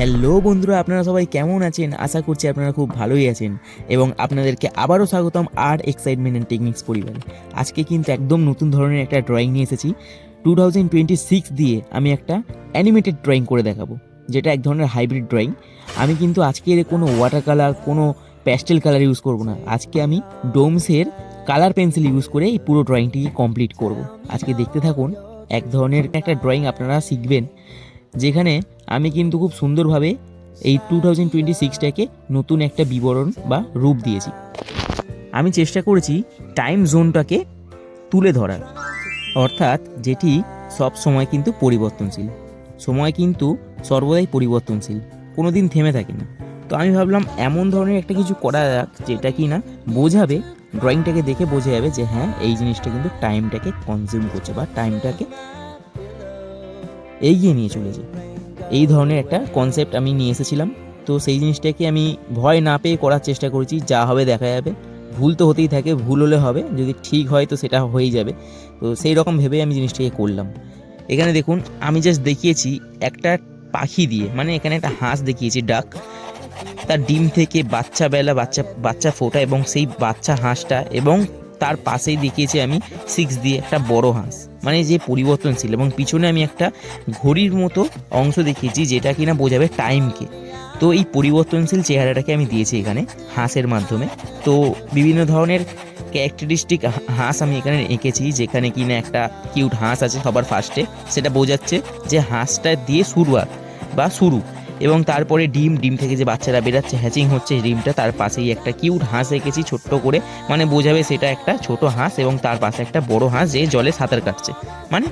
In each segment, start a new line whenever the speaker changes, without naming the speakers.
Hello বন্ধুরা, আপনারা সবাই কেমন আছেন? আশা করছি আপনারা খুব ভালোই আছেন এবং আপনাদেরকে আবারও স্বাগতম আর্ট এক্সাইটমেন্ট অ্যান্ড টেকনিক্স পরিবারে। আজকে কিন্তু একদম নতুন ধরনের একটা ড্রয়িং নিয়ে এসেছি। টু থাউজেন্ড টোয়েন্টি সিক্স দিয়ে আমি একটা অ্যানিমেটেড ড্রয়িং করে দেখাবো, যেটা এক ধরনের হাইব্রিড ড্রয়িং আমি কিন্তু আজকে এর কোনো ওয়াটার কালার কোনো প্যাস্টেল কালার ইউজ করব না। আজকে আমি ডোমসের কালার পেন্সিল ইউজ করে এই পুরো ড্রয়িংটি কমপ্লিট করব। আজকে দেখতে থাকুন, এক ধরনের একটা ড্রয়িং আপনারা শিখবেন। যেখানে আমি কিন্তু খুব সুন্দরভাবে এই টু থাউজেন্ড টোয়েন্টি সিক্সটাকে নতুন একটা বিবরণ বা রূপ দিয়েছি। আমি চেষ্টা করেছি টাইম জোনটাকে তুলে ধরার। অর্থাৎ যেটি সব সময় কিন্তু পরিবর্তনশীল। সময় কিন্তু সর্বদাই পরিবর্তনশীল। কোনো দিন থেমে থাকে না। তো আমি ভাবলাম এমন ধরনের একটা কিছু করা যাক যেটা কি না বোঝাবে, ড্রয়িংটাকে দেখে বোঝা যাবে যে হ্যাঁ এই জিনিসটা কিন্তু টাইমটাকে কনজিউম করছে বা টাইমটাকে এগিয়ে নিয়ে চলেছে। এই ধরনের একটা কনসেপ্ট আমি নিয়ে এসেছিলাম। তো সেই জিনিসটাকে আমি ভয় না পেয়ে করার চেষ্টা করেছি, যা হবে দেখা যাবে। ভুল তো হতেই থাকে, ভুল হলে হবে, যদি ঠিক হয় তো সেটা হয়েই যাবে। তো সেই রকম ভেবে আমি জিনিসটাকে করলাম। এখানে দেখুন, আমি জাস্ট দেখিয়েছি একটা পাখি দিয়ে মানে এখানে একটা হাঁস দেখিয়েছি, ডাক। তার ডিম থেকে বাচ্চা বেলা, বাচ্চা বাচ্চা ফোটা এবং সেই বাচ্চা হাঁসটা এবং তার পাশেই দেখিয়েছি আমি সিক্স দিয়ে একটা বড় হাঁস। মানে যে পরিবর্তনশীল এবং পিছনে আমি একটা ঘড়ির মতো অংশ দেখিয়েছি যেটা কিনা বোঝাবে টাইমকে তো এই পরিবর্তনশীল চেহারাটাকে আমি দিয়েছি এখানে হাঁসের মাধ্যমে। তো বিভিন্ন ধরনের ক্যারেক্টারিস্টিক হাঁস আমি এখানে এঁকেছি যেখানে কিনা একটা কিউট হাঁস আছে সবার ফার্স্টে সেটা বোঝাচ্ছে যে হাঁসটা দিয়ে শুরুয়াত বা শুরু। এবং তারপরে ডিম ডিম থেকে যে বাচ্চারা বেরাচ্ছে, হ্যাচিং হচ্ছে ডিমটা তার পাশেই একটা কিউট হাঁস এঁকেছি, ছোট্ট করে। মানে বোঝাবে সেটা একটা ছোট হাঁস এবং তার পাশে একটা বড় হাঁস যে জলে সাঁতার কাটছে। মানে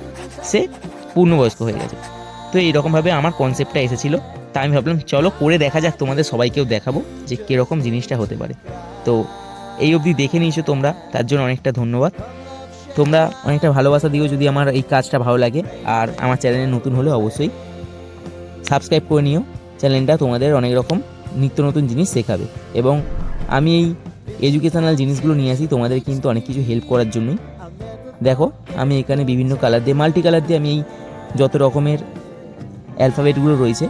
সে পূর্ণবয়স্ক হয়ে গেছে। তো এইরকমভাবে আমার কনসেপ্টটা এসেছিল। তাই আমি ভাবলাম, চলো করে দেখা যাক, তোমাদের সবাইকেও দেখাবো যে কীরকম জিনিসটা হতে পারে। তো এই অবধি দেখে নিয়েছো তোমরা, তার জন্য অনেকটা ধন্যবাদ। তোমরা অনেকটা ভালোবাসা দিও যদি আমার এই কাজটা ভালো লাগে। আর আমার চ্যানেলে নতুন হলে অবশ্যই সাবস্ক্রাইব করে নিও। চ্যানেলটা তোমাদের অনেক রকম নিত্য নতুন জিনিস শেখাবে। এবং আমি এই এডুকেশনাল জিনিসগুলো নিয়ে আসি, তোমাদের কিন্তু অনেক কিছু হেল্প করার জন্যই। দেখো, আমি এখানে বিভিন্ন কালার দিয়ে মাল্টি কালার দিয়ে আমি এই যত রকমের অ্যালফাবেটগুলো রয়েছে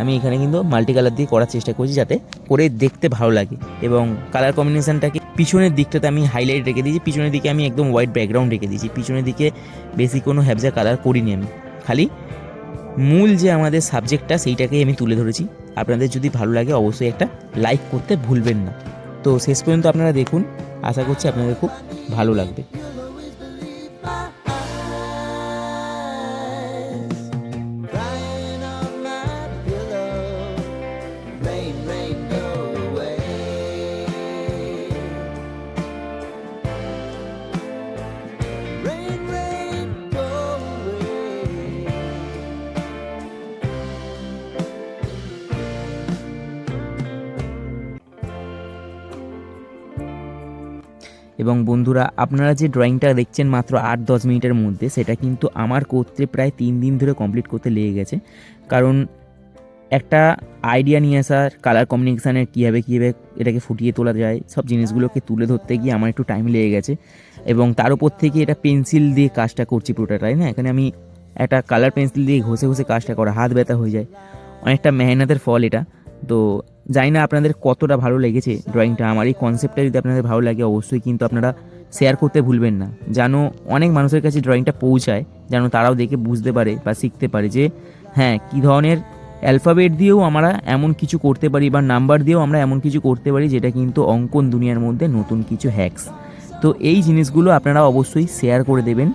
আমি এখানে কিন্তু মাল্টি কালার দিয়ে করার চেষ্টা করছি যাতে করে দেখতে ভালো লাগে। এবং কালার কম্বিনেশনটাকে পিছনের দিকটাতে আমি হাইলাইট রেখে দিয়েছি, পিছনের দিকে আমি একদম হোয়াইট ব্যাকগ্রাউন্ড রেখে দিয়েছি। পিছনের দিকে বেশি কোনো হ্যাবজা কালার করিনি আমি। খালি মূল যে আমাদের সাবজেক্টটা সেইটাকেই আমি তুলে ধরেছি। আপনাদের যদি ভালো লাগে, অবশ্যই একটা লাইক করতে ভুলবেন না। তো শেষ পর্যন্ত আপনারা দেখুন। আশা করছি আপনাদের খুব ভালো লাগবে। এবং বন্ধুরা, আপনারা যে ড্রয়িংটা দেখছেন মাত্র আট দশ মিনিটের মধ্যে, সেটা কিন্তু আমার করতে প্রায় তিন দিন ধরে কমপ্লিট করতে লেগে গেছে। কারণ একটা আইডিয়া নিয়ে আসার কালার কমিউনিকেশানের কীভাবে কীভাবে এটাকে ফুটিয়ে তোলা যায়, সব জিনিসগুলোকে তুলে ধরতে গিয়ে আমার একটু টাইম লেগে গেছে। এবং তার উপর থেকে এটা পেন্সিল দিয়ে কাজটা করছি পুরোটা, তাই না? এখানে আমি একটা কালার পেন্সিল দিয়ে ঘষে ঘষে কাজটা করা, হাত ব্যথা হয়ে যায়। অনেকটা মেহনতের ফল এটা। তো জানি না আপনাদের কতটা ভালো লেগেছে ড্রয়িংটা আমার এই কনসেপ্টটা যদি আপনাদের ভালো লাগে, অবশ্যই কিন্তু আপনারা শেয়ার করতে ভুলবেন না। যেন অনেক মানুষের কাছে ড্রয়িংটা পৌঁছায়, যেন তারাও দেখে বুঝতে পারে বা শিখতে পারে যে হ্যাঁ কী ধরনের অ্যালফাবেট দিয়েও আমরা এমন কিছু করতে পারি বা নাম্বার দিয়েও আমরা এমন কিছু করতে পারি যেটা কিন্তু অঙ্কন দুনিয়ার মধ্যে নতুন কিছু হ্যাক্স তো এই জিনিসগুলো আপনারা অবশ্যই শেয়ার করে দেবেন।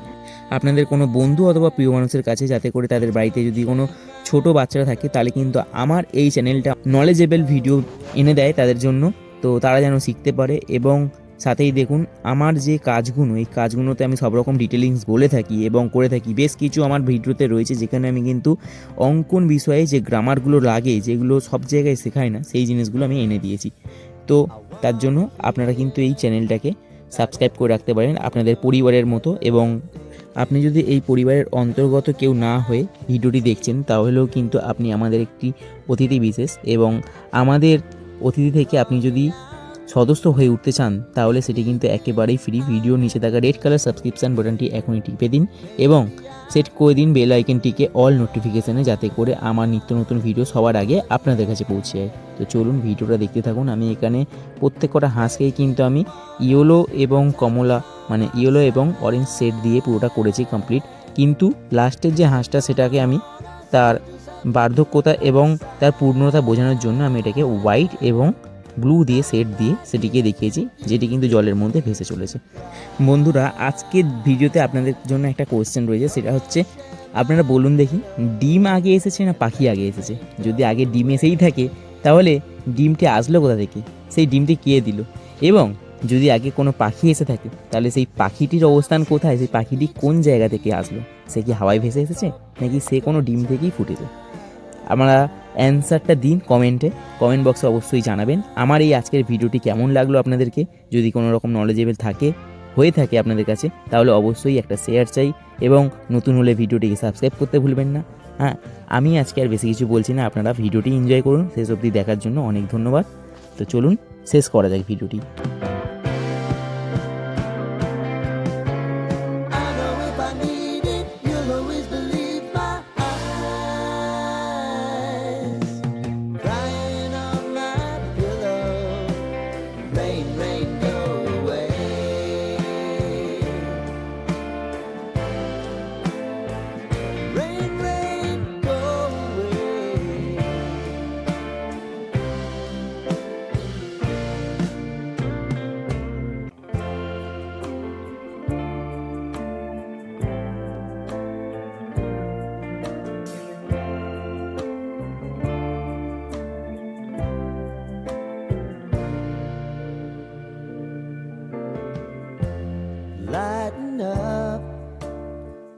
আপনাদের কোনো বন্ধু অথবা প্রিয় মানুষের কাছে যাতে করে তাদের বাড়িতে যদি কোনো ছোট বাচ্চারা থাকে তাহলে কিন্তু আমার এই চ্যানেলটা নলেজেবল ভিডিও এনে দেয় তাদের জন্য। তো তারা যেন শিখতে পারে এবং সাথেই দেখুন, আমার যে কাজগুলো এই কাজগুলোতে আমি সব রকম ডিটেলিংস বলে থাকি এবং করে থাকি। বেশ কিছু আমার ভিডিওতে রয়েছে যেখানে আমি কিন্তু অঙ্কন বিষয়ে যে গ্রামারগুলো লাগে, যেগুলো সব জায়গায় শেখায় না, সেই জিনিসগুলো আমি এনে দিয়েছি। তো তার জন্য আপনারা কিন্তু এই চ্যানেলটাকে সাবস্ক্রাইব করে রাখতে পারেন আপনাদের পরিবারের মতো এবং আপনি যদি এই পরিবারের অন্তর্গত কেউ না হয়ে ভিডিওটি দেখছেন, তাহলেও কিন্তু আপনি আমাদের একটি অতিথি বিশেষ এবং আমাদের অতিথি থেকে আপনি যদি সদস্য হয়ে উঠতে চান, তাহলে সেটি কিন্তু একেবারেই ফ্রি। ভিডিও নিচে থাকা রেড কালার সাবস্ক্রিপশান বাটনটি এখনই টিপে দিন এবং সেট করে দিন বেল আইকনটিকে অল নোটিফিকেশানে যাতে করে আমার নিত্য নতুন ভিডিও সবার আগে আপনাদের কাছে পৌঁছে। যায় তো চলুন ভিডিওটা দেখতে থাকুন। আমি এখানে প্রত্যেক কটা হাঁসকেই কিন্তু আমি ইয়েলো এবং কমলা মানে ইয়েলো এবং অরেঞ্জ সেট দিয়ে পুরোটা করেছি কমপ্লিট কিন্তু লাস্টের যে হাঁসটা, সেটাকে আমি তার বার্ধক্যতা এবং তার পূর্ণতা বোঝানোর জন্য আমি এটাকে হোয়াইট এবং ব্লু দিয়ে সেট দিয়ে সেটিকে দেখিয়েছি, যেটি কিন্তু জলের মধ্যে ভেসে চলেছে। বন্ধুরা, আজকের ভিডিওতে আপনাদের জন্য একটা কোয়েশ্চেন রয়েছে, সেটা হচ্ছে, আপনারা বলুন দেখি, ডিম আগে এসেছে না পাখি আগে এসেছে? যদি আগে ডিম এসেই থাকে, তাহলে ডিমটি আসলো কোথা থেকে? সেই ডিমটি কে দিল? এবং যদি আগে কোনো পাখি এসে থাকে, তাহলে সেই পাখিটির অবস্থান কোথায়? সেই পাখিটি কোন জায়গা থেকে আসলো? সে কি হাওয়ায় ভেসে এসেছে? নাকি সে কোনো ডিম থেকেই ফুটেছে? আমরা অ্যান্সারটা দিন কমেন্টে। কমেন্ট বক্সে অবশ্যই জানাবেন আমার এই আজকের ভিডিওটি কেমন লাগল আপনাদেরকে। যদি কোনো রকম নলেজেবল থাকে, হয়ে থাকে আপনাদের কাছে, তাহলে অবশ্যই একটা শেয়ার চাই এবং নতুন হলে ভিডিওটিকে সাবস্ক্রাইব করতে ভুলবেন না। হ্যাঁ আমি আজকে আর বেশি কিছু বলছি না, আপনারা ভিডিওটি এনজয় করুন। শেষ অবধি দেখার জন্য অনেক ধন্যবাদ। তো চলুন, শেষ করা যাক ভিডিওটি।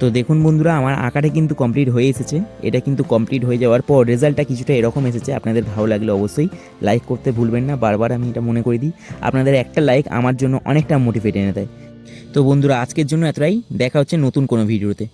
তো দেখুন বন্ধুরা, আমার আঁকাটা কিন্তু কমপ্লিট হয়ে এসেছে। এটা কিন্তু কমপ্লিট হয়ে যাওয়ার পর রেজাল্টটা কিছুটা এরকম এসেছে। আপনাদের ভালো লাগলে অবশ্যই লাইক করতে ভুলবেন না। বারবার আমি এটা মনে করে দিই, আপনাদের একটা লাইক আমার জন্য অনেকটা মোটিভেট এনে দেয়। তো বন্ধুরা, আজকের জন্য এতটাই। দেখা হচ্ছে নতুন কোনো ভিডিওতে